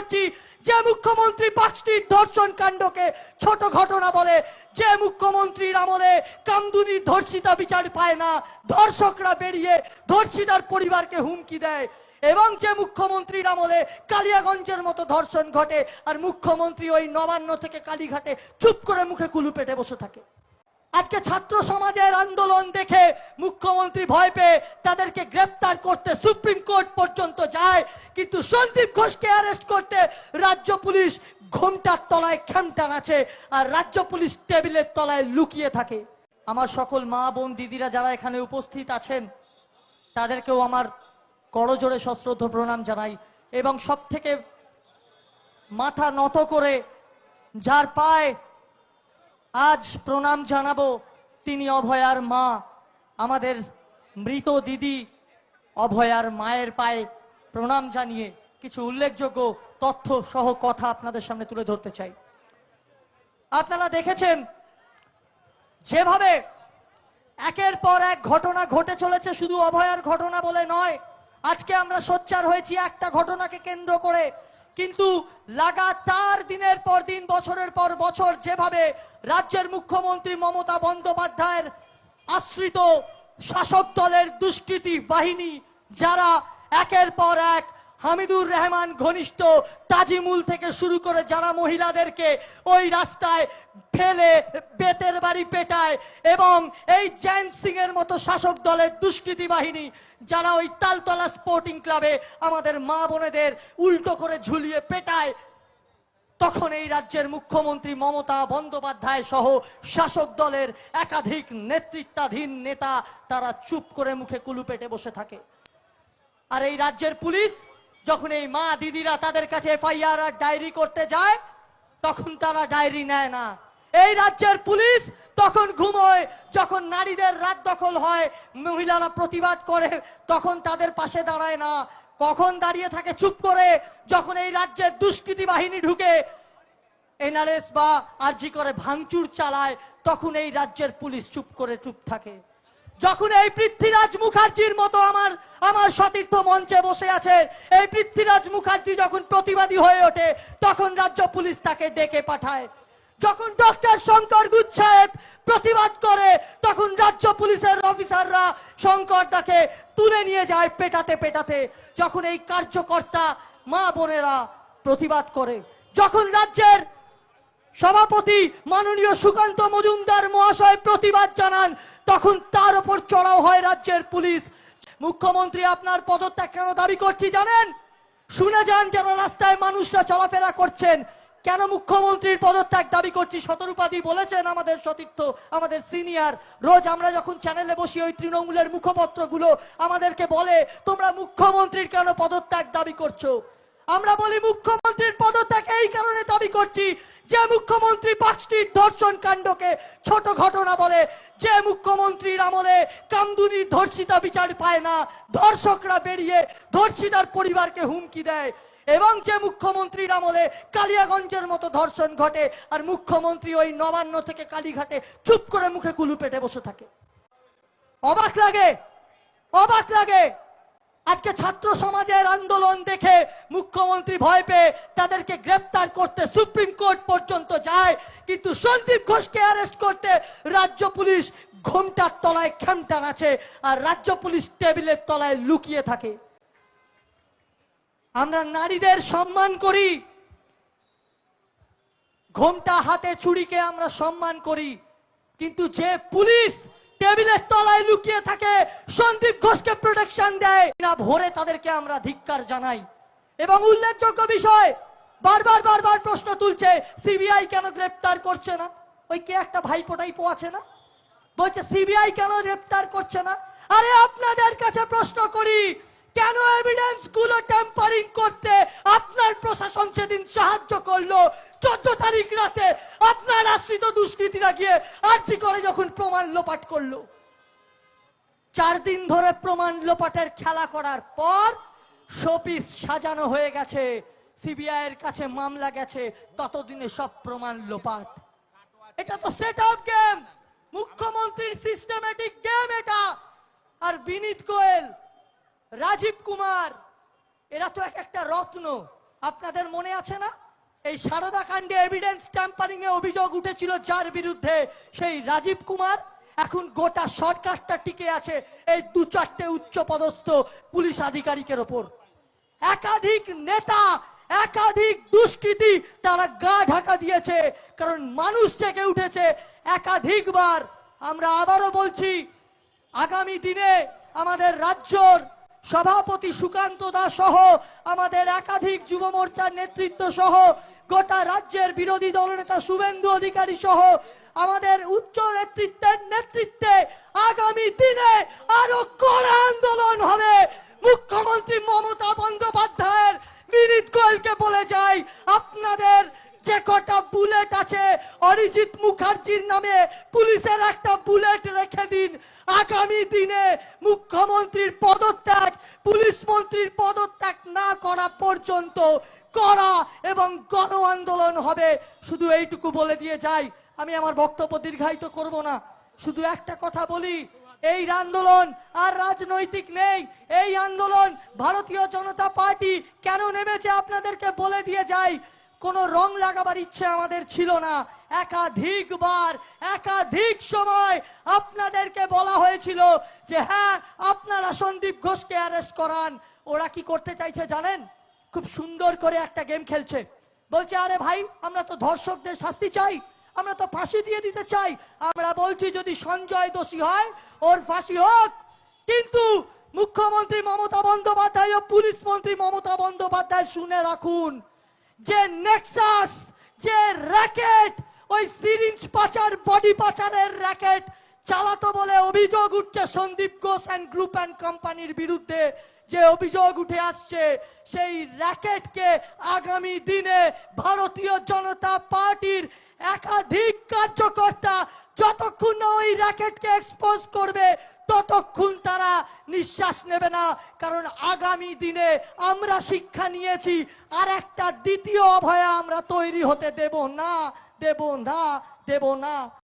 করছি, যে মুখ্যমন্ত্রী পাঁচটির ধর্ষণ কাণ্ডকে ছোট ঘটনা বলে, যে মুখ্যমন্ত্রীর আমলে কামদুনির ধর্ষিতা বিচার পায় না, ধর্ষকরা বেরিয়ে ধর্ষিতার পরিবারকে হুমকি দেয়, এবং যে মুখ্যমন্ত্রীর আমলে কালিয়াগঞ্জের মতো ধর্ষণ ঘটে, আর মুখ্যমন্ত্রী ওই নবান্ন থেকে কালীঘাটে চুপ করে মুখে কুলু পেটে বসে থাকে। আজকে ছাত্র সমাজের আন্দোলন দেখে মুখ্যমন্ত্রী ভয় পেয়ে তাদেরকে গ্রেপ্তার করতে সুপ্রিম কোর্ট পর্যন্ত যায়, কিন্তু সন্দীপ ঘোষকে অ্যারেস্ট করতে রাজ্য পুলিশ ঘোমটার তলায় খেমটান আছে আর রাজ্য পুলিশ টেবিলের তলায় লুকিয়ে থাকে। আমার সকল মা, বোন, দিদিরা যারা এখানে উপস্থিত আছেন, তাদেরকেও আমার করজোড়ে সশ্রদ্ধ প্রণাম জানাই এবং সব থেকে মাথা নত করে যার পায় আজ প্রণাম জানাব তিনি অভয়ার মা, আমাদের মৃত দিদি অভয়ার মায়ের পায়ে প্রণাম জানিয়ে কিছু উল্লেখযোগ্য তথ্য সহ কথা আপনাদের সামনে তুলে ধরতে চাই। আপনারা দেখেছেন, যেভাবে একের পর এক ঘটনা ঘটে চলেছে, শুধু অভয়ার ঘটনা বলে নয়, আজকে আমরা সোচ্চার হয়েছি একটা ঘটনাকে কেন্দ্র করে কিন্তু লাগাতার দিনের পর দিন, বছরের পর বছর যেভাবে রাজ্যের মুখ্যমন্ত্রী মমতা বন্দ্যোপাধ্যায়ের আশ্রিত শাসক দলের দুষ্কৃতি বাহিনী, যারা একের পর এক হামিদুর রহমান ঘনিষ্ঠ তাজিমুল থেকে শুরু করে যারা মহিলাদেরকে ওই রাস্তায় ফেলে বেতের বাড়ি পেটায় এবং এই জ্যান সিং এর মতো শাসক দলের দুষ্কৃতী বাহিনী, যারা ওই তালতলা স্পোর্টিং ক্লাবে আমাদের মা বোনেদের উল্টো করে ঝুলিয়ে পেটায়, তখন এই রাজ্যের মুখ্যমন্ত্রী মমতা বন্দ্যোপাধ্যায় সহ শাসক দলের একাধিক নেতৃত্বাধীন নেতা তারা চুপ করে মুখে কুলুপেটে বসে থাকে। আর এই রাজ্যের পুলিশ যখন এই মা দিদিরা তাদের কাছে এফআইআর আর ডায়েরি করতে যায়, তখন তারা ডায়েরি নেয় না। এই রাজ্যের পুলিশ তখন ঘুমোয়, যখন নারীদের রাত দখল হয়, মহিলারা প্রতিবাদ করে, তখন তাদের পাশে দাঁড়ায় না। কখন দাঁড়িয়ে থাকে চুপ করে, যখন এই রাজ্যের দুষ্কৃতী বাহিনী ঢুকে, এনআরএস বা আরজি করে ভাঙচুর চালায়, তখন এই রাজ্যের পুলিশ চুপ করে চুপ থাকে। যখন এই পৃথ্বীরাজ মুখার্জির মতো আমার আমার সতীর্থ মঞ্চে বসে আছে, এই পৃথ্বীরাজ মুখার্জি যখন প্রতিবাদী হয়ে ওঠে, তখন রাজ্য পুলিশ তাকে ডেকে পাঠায়। যখন ডক্টর শঙ্কর গুচ্ছায়েত প্রতিবাদ করে, তখন রাজ্য পুলিশের অফিসাররা শঙ্কর তাকে তুলে নিয়ে যায় পেটাতে পেটাতে। যখন এই কার্যকর্তা মা বোনেরা প্রতিবাদ করে, যখন রাজ্যের সভাপতি মাননীয় সুকান্ত মজুমদার মহাশয় প্রতিবাদ জানান তখন তার উপর চড়াও হয় রাজ্যের পুলিশ। মুখ্যমন্ত্রী আপনার পদত্যাগ কেন দাবি করছি জানেন? শুনে যান যারা রাস্তায় মানুষরা চলাফেরা করছেন, কেন মুখ্যমন্ত্রীর পদত্যাগ দাবি করছি শতরূপাদি বলেছেন আমাদের সতীর্থ, আমাদের সিনিয়র। রোজ আমরা যখন চ্যানেলে বসি ওই তৃণমূলের মুখপত্রগুলো, আমাদেরকে বলে, তোমরা মুখ্যমন্ত্রীর কেন পদত্যাগ দাবি করছ? আমরা বলি, মুখ্যমন্ত্রীর পদত্যাগ এই কারণে দাবি করছি যে মুখ্যমন্ত্রী পাঁচটির ধর্ষণ কাণ্ডকে ছোট ঘটনা বলে, যে মুখ্যমন্ত্রীর আমলে কামদুনির ধর্ষিতা বিচার পায় না, ধর্ষকরা বেরিয়ে ধর্ষিতার পরিবারকে হুমকি দেয়। এবং যে মুখ্যমন্ত্রীর আমলে কালিয়াগঞ্জের মতো ধর্ষণ ঘটে, আর মুখ্যমন্ত্রী ওই নবান্ন থেকে কালীঘাটে চুপ করে মুখে কুলু পেটে বসে থাকে। অবাক লাগে অবাক লাগে। আজকে ছাত্র সমাজের আন্দোলন দেখে মুখ্যমন্ত্রী ভয় পেয়ে তাদেরকে গ্রেপ্তার করতে সুপ্রিম কোর্ট পর্যন্ত যায়। কিন্তু সন্দীপ ঘোষকে অ্যারেস্ট করতে রাজ্য পুলিশ ঘোমটার তলায় খেমটান আছে আর রাজ্য পুলিশ টেবিলের তলায় লুকিয়ে থাকে। আমরা নারীদের সম্মান করি। ঘোমটা হাতে চুরিকে আমরা সম্মান করি। কিন্তু যে পুলিশ টেবিলের তলায় লুকিয়ে থাকে, সন্দীপ ঘোষকে প্রোটেকশন দেয়। না ভোরে তাদেরকে আমরা ধিক্কার জানাই। এবং উল্লেখযোগ্য বিষয়, বারবার বারবার প্রশ্ন তুলছে সিবিআই কেন গ্রেপ্তার করছে না? ওই কে একটা ভাইপোটাই পোয়াছে না? বলছে সিবিআই কেন গ্রেপ্তার করছে না? আরে আপনাদের কাছে প্রশ্ন করি কেন এভিডেন্সগুলো টেম্পারিং করতে আপনার প্রশাসন সেদিন সাহায্য করল? চোদ্দ তারিখ রাতে আপনার আশ্রিত দুষ্কৃতীরা গিয়ে আর্জি করে যখন প্রমাণ লোপাট করল। চার দিন ধরে প্রমাণ লোপাটের খেলা করার পর শোপিস সাজানো হয়ে গেছে, সিবিআই এর কাছে মামলা গেছে, ততদিনে সব প্রমাণ লোপাট। এটা তো সেট আপ গেম মুখ্যমন্ত্রীর সিস্টেমেটিক গেম এটা! আর বিনীত গোয়েল রাজীব কুমার, এরা তো এক একটা রত্ন। আপনাদের মনে আছে না? এই সারদা কাণ্ডে এভিডেন্স ট্যাম্পারিং এ অভিযোগ উঠেছিল যার বিরুদ্ধে সেই রাজীব কুমার। এখন গোটা সরকারটা টিকে আছে এই দু চারটে উচ্চ পদস্থ পুলিশ আধিকারিকের ওপর। একাধিক নেতা, একাধিক দুষ্কৃতী তারা গা ঢাকা দিয়েছে, কারণ মানুষ জেগে উঠেছে একাধিকবার। আমরা আবারও বলছি, আগামী দিনে আমাদের রাজ্যর সভাপতি সুকান্ত দাস সহ আমাদের একাধিক যুব মোর্চার নেতৃত্ব সহ গোটা রাজ্যের বিরোধী দলনেতা শুভেন্দু অধিকারী সহ আমাদের উচ্চ নেতৃত্বের নেতৃত্বে আগামী দিনে আরও কড়া আন্দোলন হবে। মুখ্যমন্ত্রী মমতা বন্দ্যোপাধ্যায়ের বিনীত গোয়েলকে বলে যাই, আপনাদের যে কটা বুলেট আছে, অরিজিৎ মুখার্জির নামে পুলিশের একটা বুলেট রেখে দিন। আগামী দিনে মুখ্যমন্ত্রীর পদত্যাগ না করা পর্যন্ত করা এবং গণ আন্দোলন হবে। শুধু এইটুকু বলে দিয়ে যাই, আমি আমার বক্তব্য দীর্ঘায়িত করব না। শুধু একটা কথা বলি, এই আন্দোলন আর রাজনৈতিক নেই। এই আন্দোলন ভারতীয় জনতা পার্টি কেন নেমেছে আপনাদেরকে বলে দিয়ে যাই। কোনো রং লাগাবার ইচ্ছে আমাদের ছিল না। একাধিকবার, একাধিক সময় আপনাদেরকে বলা হয়েছিল যে হ্যাঁ আপনারা সন্দীপ ঘোষকে অ্যারেস্ট করান। ওরা কি করতে চাইছে জানেন? খুব সুন্দর করে একটা গেম খেলছে। বলছে, আরে ভাই, আমরা তো ধর্ষকদের শাস্তি চাই, আমরা তো ফাঁসি দিয়ে দিতে চাই। আমরা বলছি, যদি সঞ্জয় দোষী হয়, ওর ফাঁসি হোক। কিন্তু মুখ্যমন্ত্রী মমতা বন্দ্যোপাধ্যায় ও পুলিশ মন্ত্রী মমতা বন্দ্যোপাধ্যায় শুনে রাখুন, যে নেক্সাস যে র্যাকেট ওই সিরিঞ্জ পাচার বডি পাচারের র্যাকেট চালাতো বলে অভিযোগ উঠছে Sandip Ghosh and group and কোম্পানির বিরুদ্ধে যে অভিযোগ উঠে আসছে, সেই র্যাকেটকে আগামী দিনে ভারতীয় জনতা পার্টির একাধিক কার্যকর্তা যতক্ষণ না ওই র্যাকেটকে এক্সপোজ করবে, ততক্ষণ তারা নিঃশ্বাস নেবে না। কারণ আগামী দিনে আমরা শিক্ষা নিয়েছি, আর একটা দ্বিতীয় অভয়া আমরা তৈরি হতে দেব না দেব না দেব না।